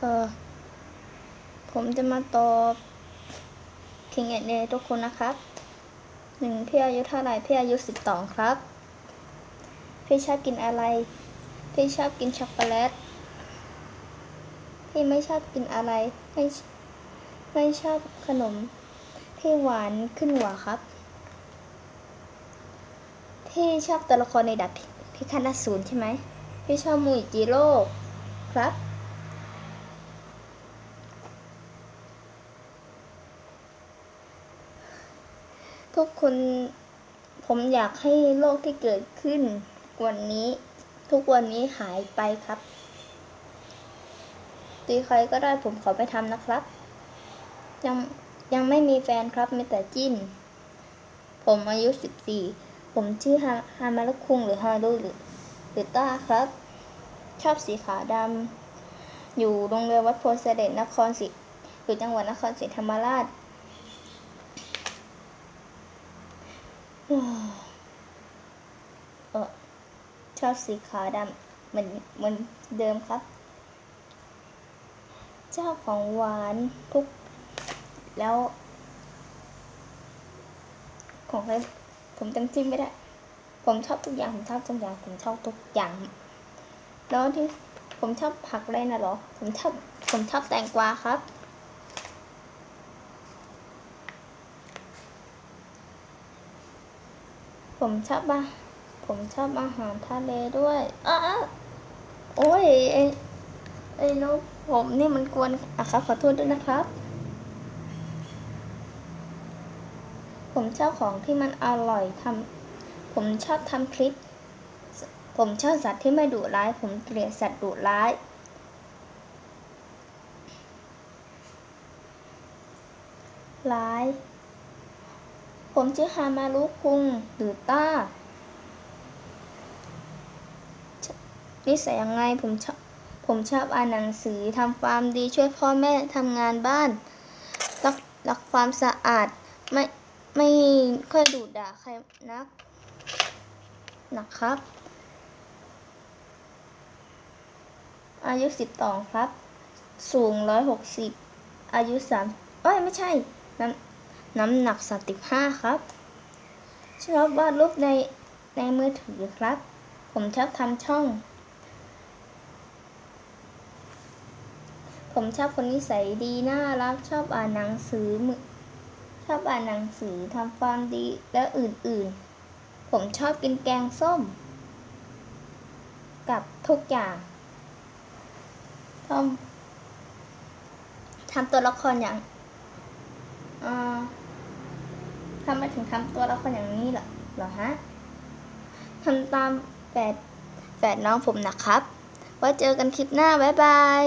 เออผมจะมาตอบคิงเอ็ดเดทุกคนนะครับหนึ่งพี่อายุเท่าไหร่พี่อายุสิบสองครับ พี่ชอบกินอะไร พี่ชอบกินช็อกโกแลตพี่ไม่ชอบกินอะไรไม่ไม่ชอบขนม พี่หวานขึ้นหัวครับ พี่ชอบตัวละครในดับพิฆาตศูนย์ใช่ไหมพี่ชอบมูอิจิโร่ครับ ทุกคนผมอยากให้โลกที่เกิดขึ้น วันนี้ ทุกวันนี้หายไปครับ ตีใครก็ได้ผมขอไปทำนะครับ ยังยังไม่มีแฟนครับมีแต่จิ้น ผมอายุสิบสี่ผมชื่อฮาฮามารุคุงหรือฮารุหรือหรือต้าครับ ชอบสีขาวดำอยู่โรงเรียนวัดโพธิเสด็จนครศรีอยู่จังหวัดนครศรีธรรมราช เออชอบสีขาวดำเหมือนเหมือนเดิมครับ เจ้าของหวานทุก แล้ว ของใครผมจำชื่อไม่ได้ ผมชอบทุกอย่าง ผมชอบทุกอย่าง ผมชอบทุกอย่าง แล้วที่ผมชอบผักอะไรนะหรอ ผมชอบ ผมชอบแตงกวาครับ ผมชอบอาผมชอบอาหารทะเลด้วยอ้าโอ้ยไอ้ไอ้นกผมนี่มันกวนอะครับขอโทษด้วยนะครับ ผมชอบของที่มันอร่อยทำผมชอบทำคลิป ผมชอบสัตว์ที่ไม่ดุร้าย ผมเกลียดสัตว์ดุร้ายร้าย ผมชื่อฮามารุคุงหรือต้า นิสัยยังไงผมชอบผมชอบอ่านหนังสือทำความดีช่วยพ่อแม่ทำงานบ้าน รักรักความสะอาด ไม่ไม่ค่อยดุด่าใครนักนะครับ อายุสิบสองครับ สูงร้อยหกสิบอายุสามเอ้ย ไม่ใช่น้ำ น้ำหนักสติบห้าครับ ชอบวาดรูปในในมือถือครับ ผมชอบทำช่อง ผมชอบคนนิสัยดี น่ารัก ชอบอ่านหนังสือมือ ชอบอ่านหนังสือทำความดีและอื่นๆ ผมชอบกินแกงส้ม กับทุกอย่างทำทำตัวละครอย่าง อ่อ ทำไมถึงทำตัวละครอย่างนี้เหรอหรอฮะทำตามแฝดแฝดน้องผมนะครับ ไว้เจอกันคลิปหน้า บ๊ายบาย